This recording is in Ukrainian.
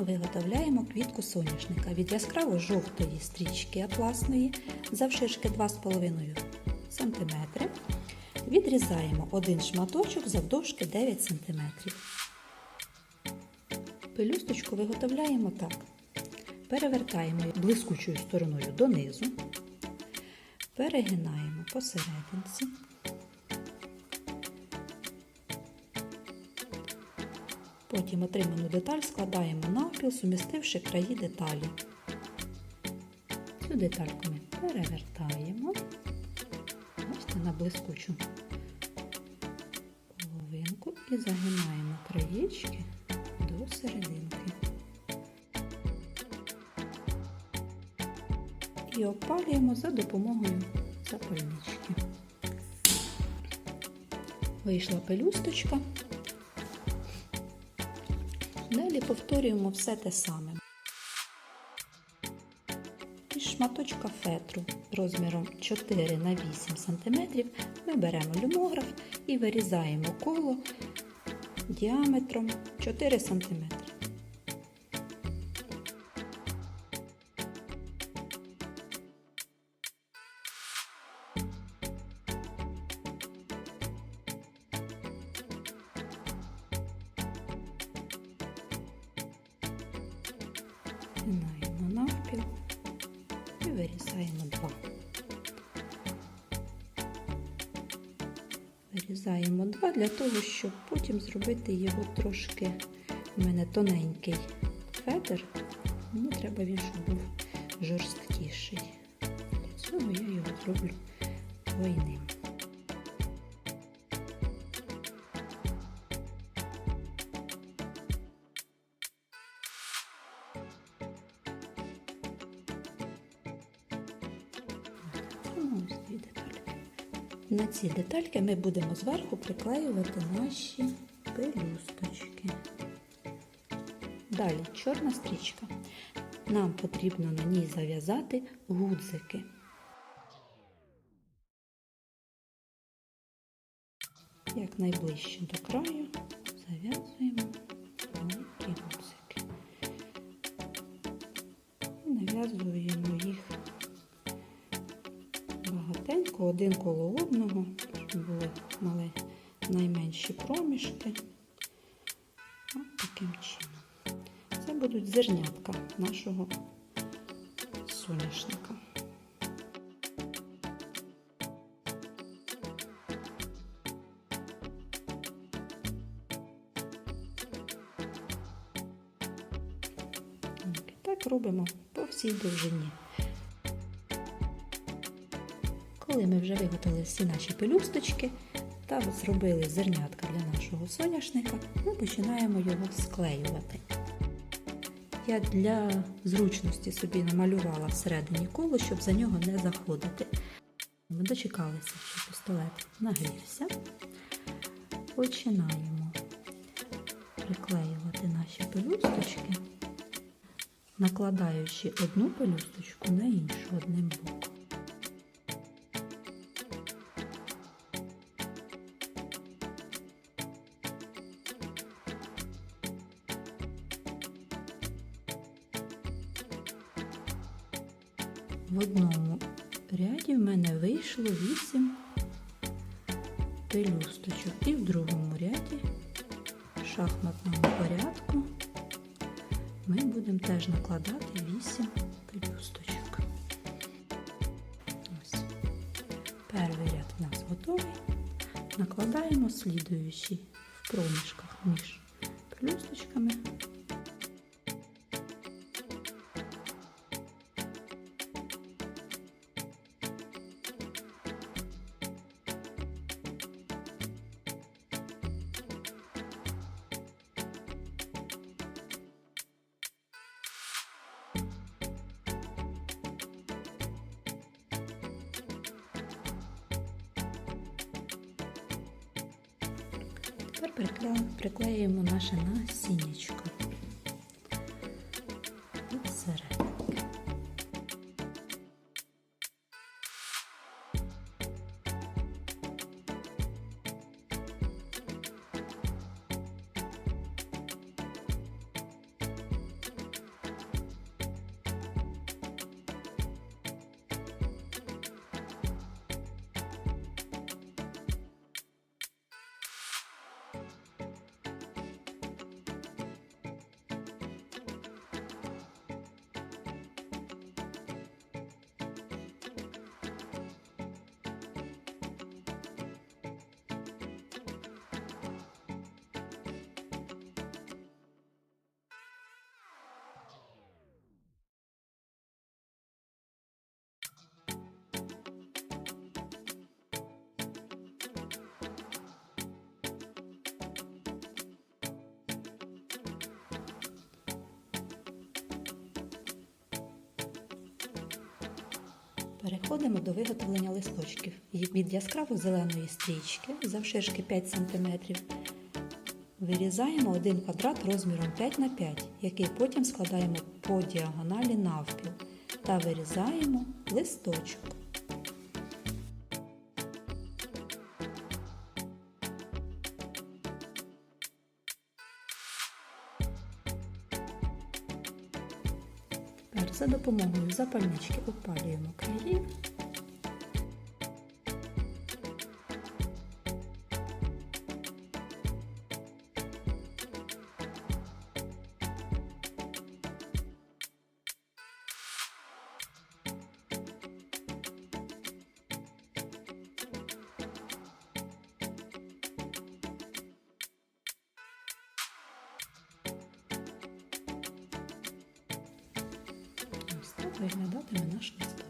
Виготовляємо квітку соняшника від яскраво жовтої стрічки атласної завширшки 2,5 см. Відрізаємо один шматочок завдовжки 9 см. Пелюсточку виготовляємо так. Перевертаємо блискучою стороною донизу, перегинаємо посерединці. Потім отриману деталь складаємо навпіл, сумістивши краї деталі. Цю детальку ми перевертаємо. Бачите, на блискучу половинку і загинаємо краєчки до серединки. І опалюємо за допомогою запальнички. Вийшла пелюсточка. Далі повторюємо все те саме. Із шматочка фетру розміром 4 на 8 см ми беремо люмограф і вирізаємо коло діаметром 4 см. Згинаємо навпіл і вирізаємо два. Вирізаємо два для того, щоб потім зробити його трошки. У мене тоненький фетр, мені треба він, щоб був жорсткіший. Для цього я його зроблю двойним. На ці детальки ми будемо зверху приклеювати наші пелюсточки. Далі чорна стрічка. Нам потрібно на ній зав'язати гудзики. Як найближче до краю зав'язуємо маленькі гудзики. І нав'язуємо їх багатенько, один коло одного, щоб були мали найменші проміжки. Ось таким чином. Це будуть зернятка нашого соняшника. Так робимо по всій довжині. Коли ми вже виготовили всі наші пелюсточки та зробили зернятка для нашого соняшника, ми починаємо його склеювати. Я для зручності собі намалювала всередині коло, щоб за нього не заходити. Ми дочекалися, що пістолет нагрівся. Починаємо приклеювати наші пелюсточки, накладаючи одну пелюсточку на іншу одним боком. В одному ряді в мене вийшло 8 пелюсточок. І в другому ряді в шахматному порядку ми будемо теж накладати 8 пелюсточок. Ось. Перший ряд у нас готовий. Накладаємо слідуючий в проміжках між пелюсточками. Приклеюємо наше насіннячко. Переходимо до виготовлення листочків. Від яскраво зеленої стрічки завширшки 5 см вирізаємо один квадрат розміром 5 на 5, який потім складаємо по діагоналі навпіл та вирізаємо листочок. Допомогою запальнички опалюємо краї. Виглядатиме наш листочок.